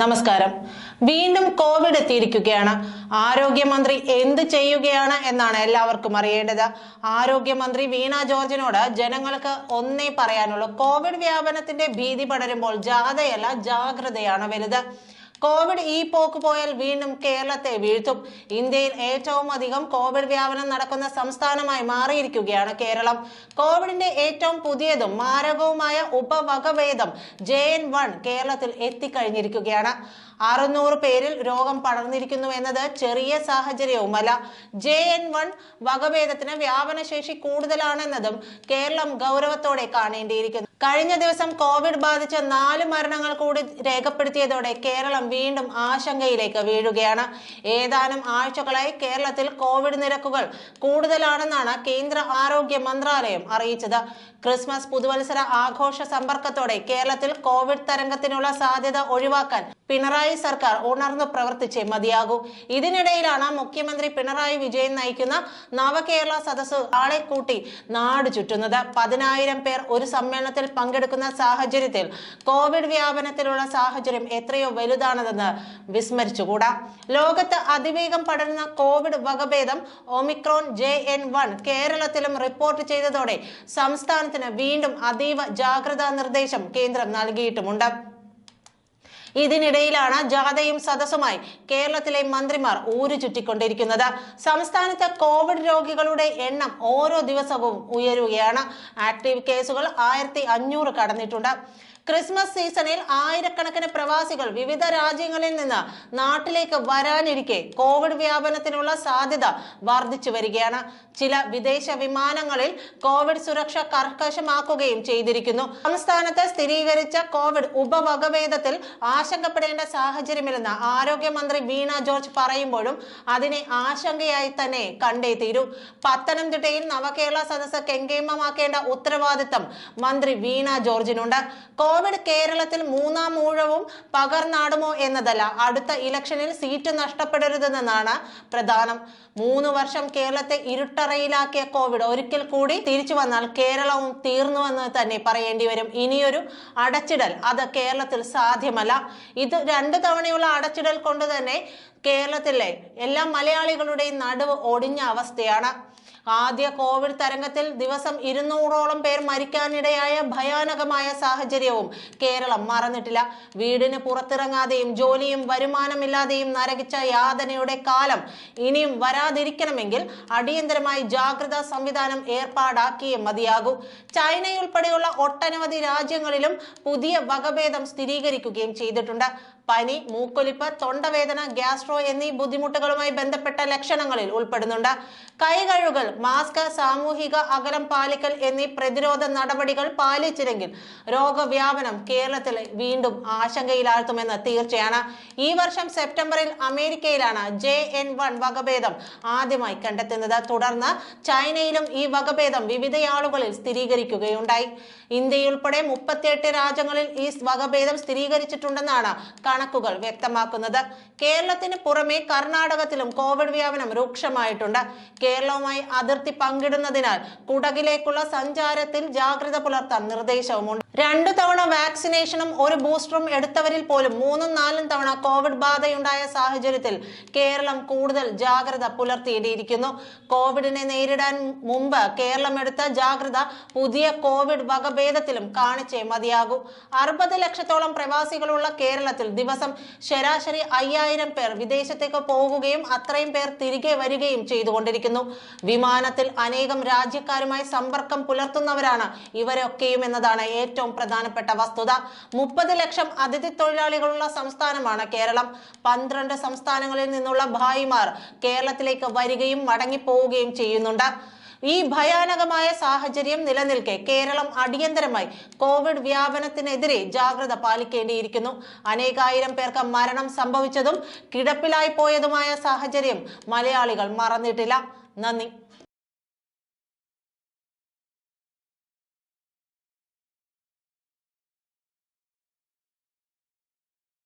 നമസ്കാരം. വീണ്ടും കോവിഡ് എത്തിയിരിക്കുകയാണ്. ആരോഗ്യമന്ത്രി എന്ത് ചെയ്യുകയാണ് എന്നാണ് എല്ലാവർക്കും അറിയേണ്ടത്. ആരോഗ്യമന്ത്രി വീണ ജോർജിനോട് ജനങ്ങൾക്ക് ഒന്നേ പറയാനുള്ളൂ. കോവിഡ് വ്യാപനത്തിന്റെ ഭീതി പടരുമ്പോൾ ജാഥയല്ല ജാഗ്രതയാണ് വലുത്. കോവിഡ് ഈ പോക്ക് പോയാൽ വീണ്ടും കേരളത്തെ വീഴ്ത്തും. ഇന്ത്യയിൽ ഏറ്റവും അധികം കോവിഡ് വ്യാപനം നടക്കുന്ന സംസ്ഥാനമായി മാറിയിരിക്കുകയാണ് കേരളം. കോവിഡിന്റെ ഏറ്റവും പുതിയതും മാരകവുമായ ഉപവകഭേദം ജെ എൻ വൺ കേരളത്തിൽ എത്തിക്കഴിഞ്ഞിരിക്കുകയാണ്. അറുന്നൂറ് പേരിൽ രോഗം പടർന്നിരിക്കുന്നു എന്നത് ചെറിയ സാഹചര്യവുമല്ല. ജെ എൻ വൺ വകഭേദത്തിന് വ്യാപനശേഷി കൂടുതലാണെന്നതും കേരളം ഗൗരവത്തോടെ കാണേണ്ടിയിരിക്കുന്നു. കഴിഞ്ഞ ദിവസം കോവിഡ് ബാധിച്ച നാല് മരണങ്ങൾ കൂടി രേഖപ്പെടുത്തിയതോടെ കേരളം വീണ്ടും ആശങ്കയിലേക്ക് വീഴുകയാണ്. ഏതാനും ആഴ്ചകളായി കേരളത്തിൽ കോവിഡ് നിരക്കുകൾ കൂടുതലാണെന്നാണ് കേന്ദ്ര ആരോഗ്യ മന്ത്രാലയം അറിയിച്ചത്. ക്രിസ്മസ് പുതുവത്സര ആഘോഷ സമ്പർക്കത്തോടെ കേരളത്തിൽ കോവിഡ് തരംഗത്തിനുള്ള സാധ്യത ഒഴിവാക്കാൻ പിണറായി സർക്കാർ ഉണർന്നു പ്രവർത്തിച്ചേ മതിയാകൂ. ഇതിനിടയിലാണ് മുഖ്യമന്ത്രി പിണറായി വിജയൻ നയിക്കുന്ന നവകേരള സദസ് ആളെ കൂട്ടി നാട് ചുറ്റുന്നത്. പതിനായിരം പേർ ഒരു സമ്മേളനത്തിൽ പങ്കെടുക്കുന്ന സാഹചര്യത്തിൽ കോവിഡ് വ്യാപനത്തിലുള്ള സാഹചര്യം എത്രയോ വലുതാണതെന്ന് വിസ്മരിച്ചുകൂടാ. ലോകത്ത് അതിവേഗം പടരുന്ന കോവിഡ് വകഭേദം ഒമിക്രോൺ ജെ എൻ വൺ കേരളത്തിലും റിപ്പോർട്ട് ചെയ്തതോടെ സംസ്ഥാനത്തിന് വീണ്ടും അതീവ ജാഗ്രതാ നിർദ്ദേശം കേന്ദ്രം നൽകിയിട്ടുമുണ്ട്. ഇതിനിടയിലാണ് ജാഥയും സദസ്സുമായി കേരളത്തിലെ മന്ത്രിമാർ ഊരു ചുറ്റിക്കൊണ്ടിരിക്കുന്നത്. സംസ്ഥാനത്ത് കോവിഡ് രോഗികളുടെ എണ്ണം ഓരോ ദിവസവും ഉയരുകയാണ്. ആക്ടീവ് കേസുകൾ ആയിരത്തി അഞ്ഞൂറ് കടന്നിട്ടുണ്ട്. ക്രിസ്മസ് സീസണിൽ ആയിരക്കണക്കിന് പ്രവാസികൾ വിവിധ രാജ്യങ്ങളിൽ നിന്ന് നാട്ടിലേക്ക് വരാനിരിക്കെ കോവിഡ് വ്യാപനത്തിനുള്ള സാധ്യത വർദ്ധിച്ചു വരികയാണ്. ചില വിദേശ വിമാനങ്ങളിൽ കോവിഡ് സുരക്ഷ കർക്കശമാക്കുകയും ചെയ്തിരിക്കുന്നു. സംസ്ഥാനത്ത് സ്ഥിരീകരിച്ച കോവിഡ് ഉപവകഭേദത്തിൽ ആശങ്കപ്പെടേണ്ട സാഹചര്യമില്ലെന്ന് ആരോഗ്യമന്ത്രി വീണ ജോർജ് പറയുമ്പോഴും അതിനെ ആശങ്കയായി തന്നെ കണ്ടേ തീരൂ. പത്തനംതിട്ടയിൽ നവകേരള സദസ്സ് കെങ്കേമമാക്കേണ്ട ഉത്തരവാദിത്തം മന്ത്രി വീണ ജോർജിനുണ്ട്. കോവിഡ് കേരളത്തിൽ മൂന്നാം ഊഴവും പകർന്നാടുമോ എന്നതല്ല അടുത്ത ഇലക്ഷനിൽ സീറ്റ് നഷ്ടപ്പെടരുതെന്നാണ് പ്രധാനം. മൂന്ന് വർഷം കേരളത്തെ ഇരുട്ടറയിലാക്കിയ കോവിഡ് ഒരിക്കൽ കൂടി തിരിച്ചു വന്നാൽ കേരളവും തീർന്നുവെന്ന് തന്നെ പറയേണ്ടി വരും. ഇനിയൊരു അടച്ചിടൽ അത് കേരളത്തിൽ സാധ്യമല്ല. ഇത് രണ്ടു തവണയുള്ള അടച്ചിടൽ കൊണ്ട് തന്നെ കേരളത്തിലെ എല്ലാ മലയാളികളുടെയും നടുവ് ഒടിഞ്ഞ അവസ്ഥയാണ്. ആദ്യ കോവിഡ് തരംഗത്തിൽ ദിവസം ഇരുന്നൂറോളം പേർ മരിക്കാനിടയായ ഭയാനകമായ സാഹചര്യവും കേരളം മറന്നിട്ടില്ല. വീടിന് പുറത്തിറങ്ങാതെയും ജോലിയും വരുമാനമില്ലാതെയും നരകിച്ച യാതനയുടെ കാലം ഇനിയും വരാതിരിക്കണമെങ്കിൽ അടിയന്തരമായി ജാഗ്രതാ സംവിധാനം ഏർപ്പാടാക്കിയേ മതിയാകൂ. ചൈനയുൾപ്പെടെയുള്ള ഒട്ടനവധി രാജ്യങ്ങളിലും പുതിയ വകഭേദം സ്ഥിരീകരിക്കുകയും ചെയ്തിട്ടുണ്ട്. പനി മൂക്കൊലിപ്പ് തൊണ്ടവേദന ഗ്യാസ്ട്രോ എന്നീ ബുദ്ധിമുട്ടുകളുമായി ബന്ധപ്പെട്ട ലക്ഷണങ്ങളിൽ ഉൾപ്പെടുന്നുണ്ട്. കൈകഴുകൽ മാസ്ക് സാമൂഹിക അകലം പാലിക്കൽ എന്നീ പ്രതിരോധ നടപടികൾ പാലിച്ചില്ലെങ്കിൽ രോഗവ്യാപനം കേരളത്തിൽ വീണ്ടും ആശങ്കയിലാഴ്ത്തുമെന്ന് തീർച്ചയാണ്. ഈ വർഷം സെപ്റ്റംബറിൽ അമേരിക്കയിലാണ് ജെ എൻ വൺ വകഭേദം ആദ്യമായി കണ്ടെത്തുന്നത്. തുടർന്ന് ചൈനയിലും ഈ വകഭേദം വിവിധയാളുകളിൽ സ്ഥിരീകരിക്കുകയുണ്ടായി. ഇന്ത്യയുൾപ്പെടെ മുപ്പത്തിയെട്ട് രാജ്യങ്ങളിൽ ഈ വകഭേദം സ്ഥിരീകരിച്ചിട്ടുണ്ടെന്നാണ് കണക്കുകൾ വ്യക്തമാക്കുന്നത്. കേരളത്തിന് പുറമെ കർണാടകത്തിലും കോവിഡ് വ്യാപനം രൂക്ഷമായിട്ടുണ്ട്. കേരളവുമായി അതിർത്തി പങ്കിടുന്നതിനാൽ കുടകിലേക്കുള്ള സഞ്ചാരത്തിൽ ജാഗ്രത പുലർത്താൻ നിർദ്ദേശവുമുണ്ട്. രണ്ടു തവണ വാക്സിനേഷനും ഒരു ബൂസ്റ്ററും എടുത്തവരിൽ പോലും മൂന്നും നാലും തവണ കോവിഡ് ബാധയുണ്ടായ സാഹചര്യത്തിൽ കേരളം കൂടുതൽ ജാഗ്രത പുലർത്തിയിരിക്കുന്നു കോവിഡിനെ നേരിടാൻ മുമ്പ് കേരളം എടുത്ത ജാഗ്രത പുതിയ കോവിഡ് വകഭേദത്തിലും കാണിച്ചേ മതിയാകൂ. അറുപത് ലക്ഷത്തോളം പ്രവാസികളുള്ള കേരളത്തിൽ ദിവസം ശരാശരി അയ്യായിരം പേർ വിദേശത്തേക്ക് പോകുകയും അത്രയും പേർ തിരികെ വരികയും ചെയ്തുകൊണ്ടിരിക്കുന്നു. വിമാനത്തിൽ അനേകം രാജ്യക്കാരുമായി സമ്പർക്കം പുലർത്തുന്നവരാണ് ഇവരൊക്കെയും എന്നതാണ് ഏറ്റവും പ്രധാനപ്പെട്ട വസ്തുത. മുപ്പത് ലക്ഷം അതിഥി തൊഴിലാളികളുള്ള സംസ്ഥാനമാണ് കേരളം. പന്ത്രണ്ട് സംസ്ഥാനങ്ങളിൽ നിന്നുള്ള ഭായിമാർ കേരളത്തിലേക്ക് വരികയും മടങ്ങിപ്പോവുകയും ചെയ്യുന്നുണ്ട്. ഈ ഭയാനകമായ സാഹചര്യം നിലനിൽക്കെ കേരളം അടിയന്തരമായി കോവിഡ് വ്യാപനത്തിനെതിരെ ജാഗ്രത പാലിക്കേണ്ടിയിരിക്കുന്നു. അനേകായിരം പേർക്ക് മരണം സംഭവിച്ചതും കിടപ്പിലായി പോയതുമായ സാഹചര്യം മലയാളികൾ മറന്നിട്ടില്ല. നന്ദി.